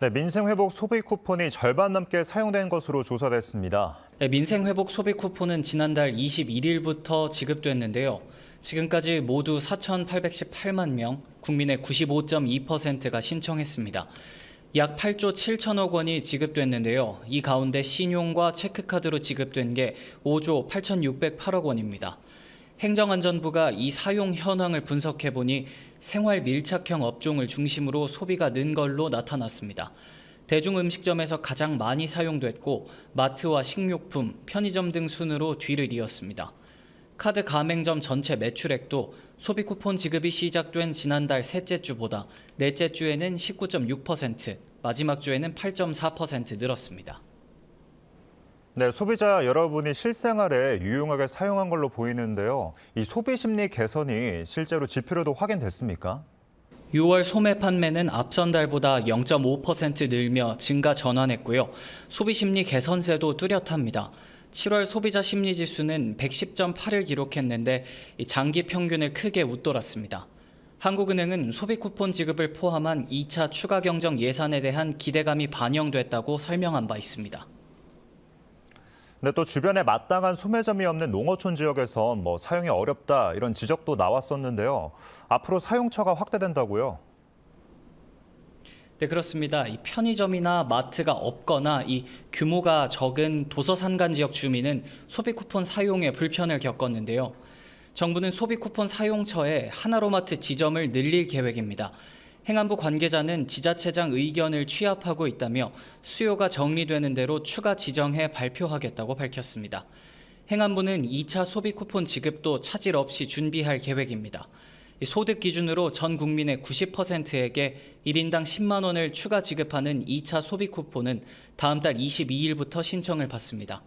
네, 민생회복 소비 쿠폰이 절반 넘게 사용된 것으로 조사됐습니다. 네, 민생회복 소비 쿠폰은 지난달 21일부터 지급됐는데요. 지금까지 모두 4,818만 명, 국민의 95.2%가 신청했습니다. 약 8조 7천억 원이 지급됐는데요. 이 가운데 신용과 체크카드로 지급된 게 5조 8,608억 원입니다. 행정안전부가 이 사용 현황을 분석해 보니 생활 밀착형 업종을 중심으로 소비가 는 걸로 나타났습니다. 대중음식점에서 가장 많이 사용됐고 마트와 식료품, 편의점 등 순으로 뒤를 이었습니다. 카드 가맹점 전체 매출액도 소비 쿠폰 지급이 시작된 지난달 셋째 주보다 넷째 주에는 19.6%, 마지막 주에는 8.4% 늘었습니다. 네, 소비자 여러분이 실생활에 유용하게 사용한 걸로 보이는데요. 이 소비 심리 개선이 실제로 지표로도 확인됐습니까? 6월 소매 판매는 앞선 달보다 0.5% 늘며 증가 전환했고요. 소비 심리 개선세도 뚜렷합니다. 7월 소비자 심리 지수는 110.8을 기록했는데 이 장기 평균을 크게 웃돌았습니다. 한국은행은 소비 쿠폰 지급을 포함한 2차 추가 경정 예산에 대한 기대감이 반영됐다고 설명한 바 있습니다. 근데 또 주변에 마땅한 소매점이 없는 농어촌 지역에서 뭐 사용이 어렵다 이런 지적도 나왔었는데요. 앞으로 사용처가 확대된다고요. 네, 그렇습니다. 이 편의점이나 마트가 없거나 이 규모가 적은 도서 산간 지역 주민은 소비 쿠폰 사용에 불편을 겪었는데요. 정부는 소비 쿠폰 사용처에 하나로마트 지점을 늘릴 계획입니다. 행안부 관계자는 지자체장 의견을 취합하고 있다며 수요가 정리되는 대로 추가 지정해 발표하겠다고 밝혔습니다. 행안부는 2차 소비 쿠폰 지급도 차질 없이 준비할 계획입니다. 이 소득 기준으로 전 국민의 90%에게 1인당 10만 원을 추가 지급하는 2차 소비 쿠폰은 다음 달 22일부터 신청을 받습니다.